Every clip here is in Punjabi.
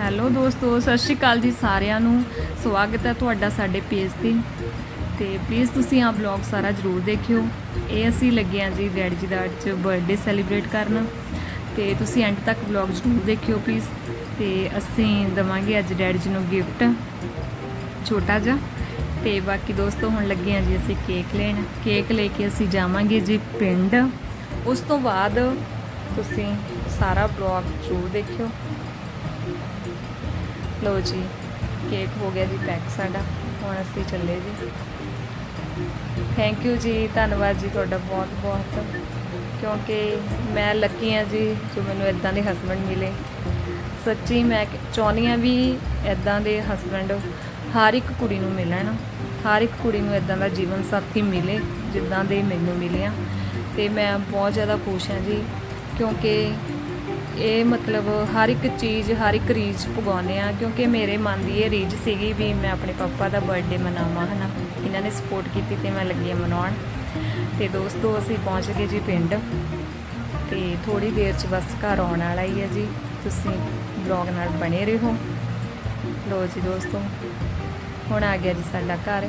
ਹੈਲੋ ਦੋਸਤੋ, ਸਤਿ ਸ਼੍ਰੀ ਅਕਾਲ ਜੀ ਸਾਰਿਆਂ ਨੂੰ। ਸਵਾਗਤ ਹੈ ਤੁਹਾਡਾ ਸਾਡੇ ਪੇਜ ਤੇ। ਤੇ ਪਲੀਜ਼ ਤੁਸੀਂ ਆਹ ਵਲੌਗ ਸਾਰਾ ਜਰੂਰ ਦੇਖਿਓ। ਇਹ ਅਸੀਂ ਲੱਗੇ ਹਾਂ ਜੀ ਡੈਡ ਜੀ ਦਾ ਅੱਜ ਬਰਥਡੇ ਸੈਲੀਬ੍ਰੇਟ ਕਰਨ। ਤੇ ਤੁਸੀਂ ਐਂਡ ਤੱਕ ਵਲੌਗ ਜਰੂਰ ਦੇਖਿਓ ਪਲੀਜ਼ ਤੇ ਅਸੀਂ ਦਵਾਂਗੇ ਅੱਜ ਡੈਡੀ ਜੀ ਨੂੰ ਗਿਫਟ ਛੋਟਾ ਜਿਹਾ। ਤੇ ਬਾਕੀ ਦੋਸਤੋ, ਹੁਣ ਲੱਗੇ ਹਾਂ ਜੀ ਅਸੀਂ ਕੇਕ ਲੈਣ। ਕੇਕ ਲੈ ਕੇ ਅਸੀਂ ਜਾਵਾਂਗੇ ਜੀ ਪਿੰਡ। ਉਸ ਤੋਂ ਬਾਅਦ ਤੁਸੀਂ ਸਾਰਾ ਵਲੌਗ ਜ਼ਰੂਰ ਦੇਖਿਓ। ਲਓ ਜੀ ਕੇਕ ਹੋ ਗਿਆ ਜੀ ਪੈਕ ਸਾਡਾ, ਹੁਣ ਅਸੀਂ ਚੱਲੇ ਜੀ। ਥੈਂਕ ਯੂ ਜੀ, ਧੰਨਵਾਦ ਜੀ ਤੁਹਾਡਾ ਬਹੁਤ ਬਹੁਤ। ਕਿਉਂਕਿ ਮੈਂ ਲੱਕੀ ਹਾਂ ਜੀ, ਜੋ ਮੈਨੂੰ ਇਦਾਂ ਦੇ ਹਸਬੰਡ ਮਿਲੇ। ਸੱਚੀ ਮੈਂ ਚਾਹੁੰਦੀ ਹਾਂ ਵੀ ਇਦਾਂ ਦੇ ਹਸਬੰਡ ਹਰ ਇੱਕ ਕੁੜੀ ਨੂੰ ਮਿਲਣ। ਹਰ ਇੱਕ ਕੁੜੀ ਨੂੰ ਇਦਾਂ ਦਾ ਜੀਵਨ ਸਾਥੀ ਮਿਲੇ, ਜਿੱਦਾਂ ਦੇ ਮੈਨੂੰ ਮਿਲੇ ਆ ਤੇ ਮੈਂ ਬਹੁਤ ਜ਼ਿਆਦਾ ਖੁਸ਼ ਹਾਂ ਜੀ, ਕਿਉਂਕਿ ਇਹ ਮਤਲਬ ਹਰ ਇੱਕ ਚੀਜ਼, ਹਰ ਇੱਕ ਰੀਝ ਪਗਾਉਂਦੇ ਆ ਕਿਉਂਕਿ ਮੇਰੇ ਮਨ ਦੀ ਇਹ ਰੀਝ ਸੀਗੀ ਵੀ ਮੈਂ ਆਪਣੇ ਪਾਪਾ ਦਾ ਬਰਥਡੇ ਮਨਾਵਾਂ, ਹਨਾ। ਇਹਨਾਂ ਨੇ ਸਪੋਰਟ ਕੀਤੀ ਤੇ ਮੈਂ ਲੱਗੀ ਹਾਂ ਮਨਾਉਣ। ਤੇ ਦੋਸਤੋ, ਅਸੀਂ ਪਹੁੰਚ ਗਏ ਜੀ ਪਿੰਡ। ਤੇ ਥੋੜੀ ਦੇਰ ਚ ਬਸ ਘਰ ਆਉਣ ਵਾਲਾ ਹੀ ਹੈ ਜੀ। ਤੁਸੀਂ ਬਲੌਗ ਨਾਲ ਬਣੇ ਰਹੋ। ਲੋ ਜੀ ਦੋਸਤੋ, ਹੁਣ ਆ ਗਿਆ ਜੀ ਸਾਡਾ ਘਰ।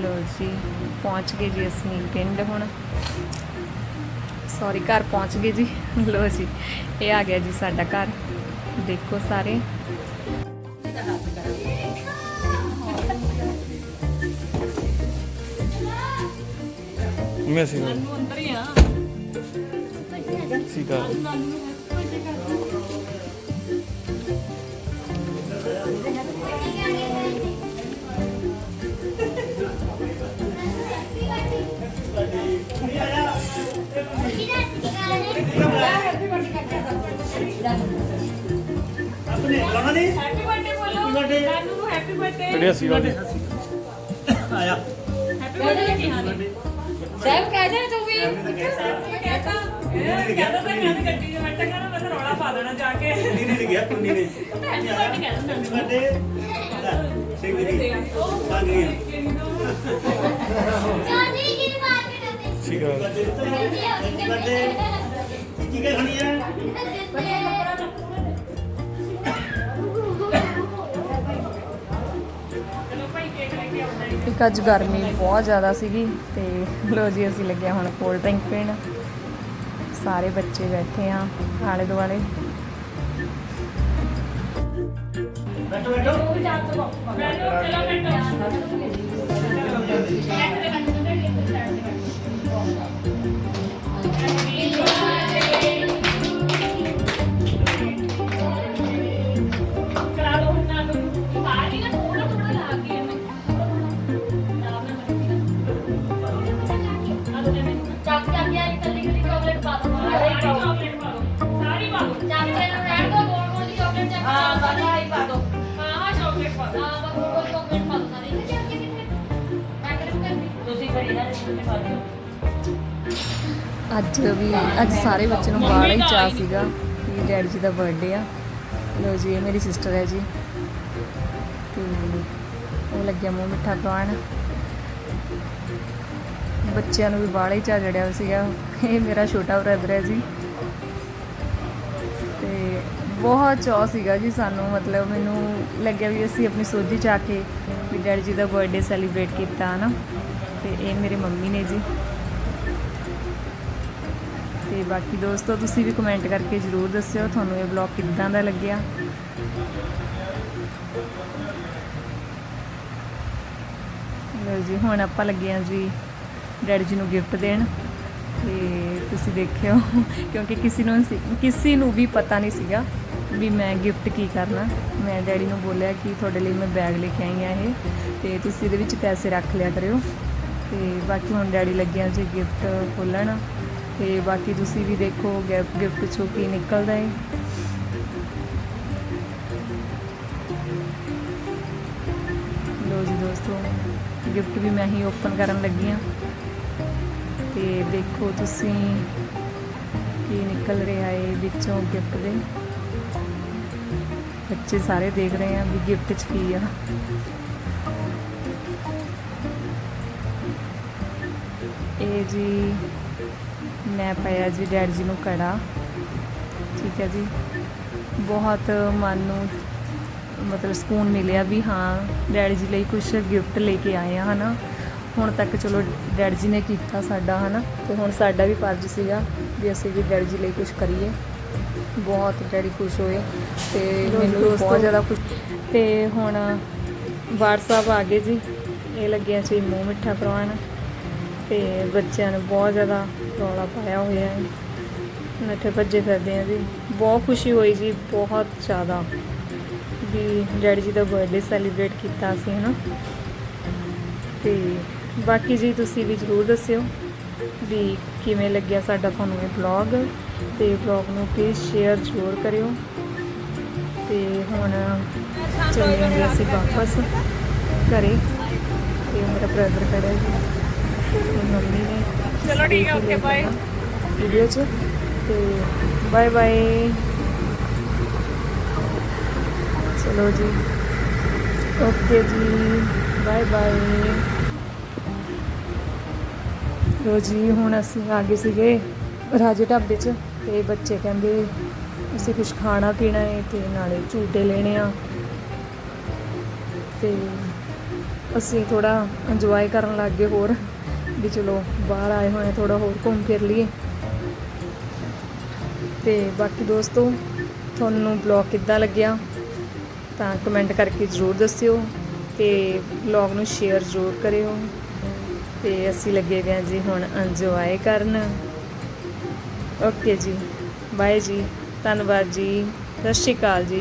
ਲੋ ਜੀ, ਪਹੁੰਚ ਗਏ ਜੀ ਅਸੀਂ ਪਿੰਡ ਹੁਣ। ਸੌਰੀ ਘਰ ਪਹੁੰਚ ਗਏ ਜੀ। ਲੋ ਜੀ ਇਹ ਆ ਗਿਆ ਜੀ ਸਾਡਾ ਘਰ। ਦੇਖੋ ਸਾਰੇ। ਮੈਂ ਸੀ ਅੰਦਰ ਹੀ ਆ। ਸੀਗਾ ਹੈਪੀ ਬਰਥਡੇ ਬੋਲੋ। ਨਾਨੂ ਨੂੰ ਹੈਪੀ ਬਰਥਡੇ ਕਿਹੜੀ ਸੀ ਗੱਲ ਆਇਆ। ਹੈਪੀ ਬਰਥਡੇ ਕੀ ਹਾਲ ਹੈ? ਸਹਿਬ ਕਹਿ ਜਾ ਤੂੰ ਵੀ ਮੈਂ ਕਹਤਾ। ਕਹਿੰਦਾ ਤਾਂ ਮੈਂ ਤਾਂ ਗੱਡੀ 'ਚ ਬੈਠਾ ਕਰਾਂ ਮੈਂ ਤਾਂ ਰੌਲਾ ਪਾ ਦੇਣਾ ਜਾ ਕੇ। ਕੁੰਨੀ ਨੇ ਗਿਆ ਕੁੰਨੀ ਨੇ। ਹੈਪੀ ਬਰਥਡੇ ਕਹਿ ਦਿੰਦਾ ਵੱਡੇ ਸਿੰਘ ਜੀ ਬਣ ਗਈ। ਵੱਡੇ ਕੀ ਕੀ ਖਣੀ ਹੈ ਚਲੋ ਭਾਈ ਕੇਕ ਲੈ ਕੇ ਆਉਂਦਾ ਹੈ? ਇੱਕ ਅੱਜ ਗਰਮੀ ਬਹੁਤ ਜ਼ਿਆਦਾ ਸੀਗੀ ਤੇ ਲੋ ਜੀ ਅਸੀਂ ਲੱਗੇ ਹਾਂ ਹੁਣ ਕੋਲਡ ਡਰਿੰਕ ਪੀਣ। ਸਾਰੇ ਬੱਚੇ ਬੈਠੇ ਆ ਆਲੇ ਦੁਆਲੇ। ਬੈਠੋ ਬੈਠੋ ਬੈਠੋ। ਚਲੋ ਬੈਠੋ। ਅੱਜ ਵੀ, ਅੱਜ ਸਾਰੇ ਬੱਚੇ ਨੂੰ ਬਾਹਲਾ ਹੀ ਚਾਅ ਸੀਗਾ ਕਿ ਡੈਡੀ ਜੀ ਦਾ ਬਰਥਡੇ ਆ। ਲੋ ਜੀ, ਇਹ ਮੇਰੀ ਸਿਸਟਰ ਹੈ ਜੀ। ਤੇ ਉਹ ਲੱਗਿਆ ਮੂੰਹ ਮਿੱਠਾ ਖਵਾਉਣ ਬੱਚਿਆਂ ਨੂੰ ਵੀ ਬਾਹਲਾ ਹੀ ਚਾਅ ਜੜਿਆ ਸੀਗਾ। ਇਹ ਮੇਰਾ ਛੋਟਾ ਬ੍ਰਦਰ ਹੈ ਜੀ। ਤੇ ਬਹੁਤ ਚਾਅ ਸੀਗਾ ਜੀ ਸਾਨੂੰ। ਮਤਲਬ ਮੈਨੂੰ ਲੱਗਿਆ ਵੀ ਅਸੀਂ ਆਪਣੀ ਸੋਝੀ ਚ ਆ ਕੇ ਵੀ ਡੈਡੀ ਜੀ ਦਾ ਬਰਥਡੇ ਸੈਲੀਬ੍ਰੇਟ ਕੀਤਾ ਨਾ ਤੇ ਇਹ ਮੇਰੇ ਮੰਮੀ ਨੇ ਜੀ। ਤੇ ਬਾਕੀ ਦੋਸਤੋ, ਤੁਸੀਂ ਵੀ ਕਮੈਂਟ ਕਰਕੇ ਜਰੂਰ ਦੱਸਿਓ, ਤੁਹਾਨੂੰ ਇਹ ਵਲੌਗ ਕਿੱਦਾਂ ਦਾ ਲੱਗਿਆ? ਲਓ ਜੀ, ਹੁਣ ਆਪਾਂ ਲੱਗੇ ਹਾਂ ਜੀ ਡੈਡੀ ਜੀ ਨੂੰ ਗਿਫਟ ਦੇਣ। ਤੇ ਤੁਸੀਂ ਦੇਖਿਓ, ਕਿਉਂਕਿ ਕਿਸੇ ਨੂੰ ਸੀ- ਕਿਸੇ ਨੂੰ ਵੀ ਪਤਾ ਨਹੀਂ ਸੀਗਾ ਵੀ ਮੈਂ ਗਿਫਟ ਕੀ ਕਰਨਾ। ਮੈਂ ਡੈਡੀ ਨੂੰ ਬੋਲਿਆ ਕਿ ਤੁਹਾਡੇ ਲਈ ਮੈਂ ਬੈਗ ਲੈ ਕੇ ਆਈ ਆ ਇਹ, ਤੇ ਤੁਸੀਂ ਇਹਦੇ ਵਿੱਚ ਪੈਸੇ ਰੱਖ ਲਿਆ ਕਰਿਓ। ਤੇ ਬਾਕੀ ਹੁਣ ਡੈਡੀ ਲੱਗਿਆ ਜੀ ਗਿਫਟ ਖੋਲਣ ਤੇ ਬਾਕੀ ਤੁਸੀਂ ਵੀ ਦੇਖੋ ਗਿਫਟ ਚੋਂ ਕੀ ਨਿਕਲਦਾ ਹੈ ਲੋ ਜੀ ਦੋਸਤੋ, ਗਿਫਟ ਵੀ ਮੈਂ ਹੀ ਓਪਨ ਕਰਨ ਲੱਗੀ ਆ। ਤੇ ਦੇਖੋ ਤੁਸੀਂ ਕੀ ਨਿਕਲ ਰਿਹਾ ਹੈ ਵਿੱਚੋਂ ਗਿਫਟ ਦੇ। ਬੱਚੇ ਸਾਰੇ ਦੇਖ ਰਹੇ ਆ ਵੀ ਗਿਫਟ 'ਚ ਕੀ ਆ। ਇਹ ਜੀ ਮੈਂ ਪਾਇਆ ਜੀ ਡੈਡ ਜੀ ਨੂੰ ਕੜਾ ਠੀਕ ਹੈ ਜੀ। ਬਹੁਤ ਮਨ ਨੂੰ ਮਤਲਬ ਸਕੂਨ ਮਿਲਿਆ ਵੀ ਹਾਂ ਡੈਡੀ ਜੀ ਲਈ ਕੁਝ ਗਿਫਟ ਲੈ ਕੇ ਆਏ ਆ ਹਨਾ। ਹੁਣ ਤੱਕ ਚਲੋ ਡੈਡੀ ਜੀ ਨੇ ਕੀਤਾ ਸਾਡਾ ਹਨਾ। ਤੇ ਹੁਣ ਸਾਡਾ ਵੀ ਫਰਜ਼ ਸੀਗਾ ਵੀ ਅਸੀਂ ਵੀ ਡੈਡੀ ਜੀ ਲਈ ਕੁਝ ਕਰੀਏ। ਬਹੁਤ ਡੈਡੀ ਖੁਸ਼ ਹੋਏ ਤੇ ਮੈਨੂੰ ਬਹੁਤ ਜ਼ਿਆਦਾ ਖੁਸ਼ ਤੇ ਹੁਣ ਸਾਹਿਬ ਆ ਗਏ ਜੀ। ਇਹ ਲੱਗਿਆ ਸੀ ਮੂੰਹ ਮਿੱਠਾ ਕਰਵਾਉਣ ਤੇ ਬੱਚਿਆਂ ਨੇ ਬਹੁਤ ਜ਼ਿਆਦਾ ਰੌਲਾ ਪਾਇਆ ਹੋਇਆ ਹੈ। ਨੱਠੇ ਭੱਜੇ ਫਿਰਦੇ ਆ ਜੀ। ਬਹੁਤ ਖੁਸ਼ੀ ਹੋਈ ਜੀ, ਬਹੁਤ ਜ਼ਿਆਦਾ ਵੀ ਡੈਡੀ ਜੀ ਦਾ ਬਰਥਡੇ ਸੈਲੀਬ੍ਰੇਟ ਕੀਤਾ ਸੀ, ਹਨਾ। ਤੇ ਬਾਕੀ ਜੀ ਤੁਸੀਂ ਵੀ ਜ਼ਰੂਰ ਦੱਸਿਓ ਵੀ ਕਿਵੇਂ ਲੱਗਿਆ ਸਾਡਾ ਤੁਹਾਨੂੰ ਇਹ ਵਲੌਗ ਤੇ ਵਲੌਗ ਨੂੰ ਪਲੀਜ਼ ਸ਼ੇਅਰ ਜ਼ਰੂਰ ਕਰਿਓ। ਤੇ ਹੁਣ ਚੱਲਾਂਗੇ ਅਸੀਂ ਵਾਪਸ ਘਰੇ। ਤੇ ਮੇਰਾ ਬ੍ਰਦਰ ਖੜਾ ਹੈ ਮੰਮੀ ਨੇ ਚਲੋ ਠੀਕ ਹੈ ਓਕੇ ਬਾਏ ਵੀਡੀਓ 'ਚ। ਤੇ ਬਾਏ ਬਾਏ ਚਲੋ ਜੀ। ਓਕੇ ਜੀ ਬਾਏ ਬਾਏ ਲੋ ਜੀ, ਹੁਣ ਅਸੀਂ ਆ ਗਏ ਸੀਗੇ ਰਾਜੇ ਢਾਬੇ 'ਚ ਤੇ ਬੱਚੇ ਕਹਿੰਦੇ, ਅਸੀਂ ਕੁਝ ਖਾਣਾ ਪੀਣਾ ਹੈ ਤੇ ਨਾਲੇ ਝੂਟੇ ਲੈਣੇ ਆ। ਤੇ ਅਸੀਂ ਥੋੜਾ ਇੰਜੋਏ ਕਰਨ ਲੱਗ ਗਏ ਹੋਰ। ਵੀ ਚਲੋ ਬਾਹਰ ਆਏ ਹੋਏ ਥੋੜਾ ਹੋਰ ਘੁੰਮ ਫਿਰ ਲਈਏ। ਤੇ ਬਾਕੀ ਦੋਸਤੋ, ਤੁਹਾਨੂੰ ਬਲੌਗ ਕਿੱਦਾਂ ਲੱਗਿਆ ਤਾਂ ਕਮੈਂਟ ਕਰਕੇ ਜ਼ਰੂਰ ਦੱਸਿਓ ਤੇ ਬਲੌਗ ਨੂੰ ਸ਼ੇਅਰ ਜ਼ਰੂਰ ਕਰਿਓ। ਤੇ ਅਸੀਂ ਲੱਗੇ ਹੋਏ ਹਾਂ ਜੀ ਹੁਣ ਇੰਜੋਏ ਕਰਨ। ਓਕੇ ਜੀ ਬਾਏ ਜੀ, ਧੰਨਵਾਦ ਜੀ, ਸਤਿ ਸ਼੍ਰੀ ਅਕਾਲ ਜੀ।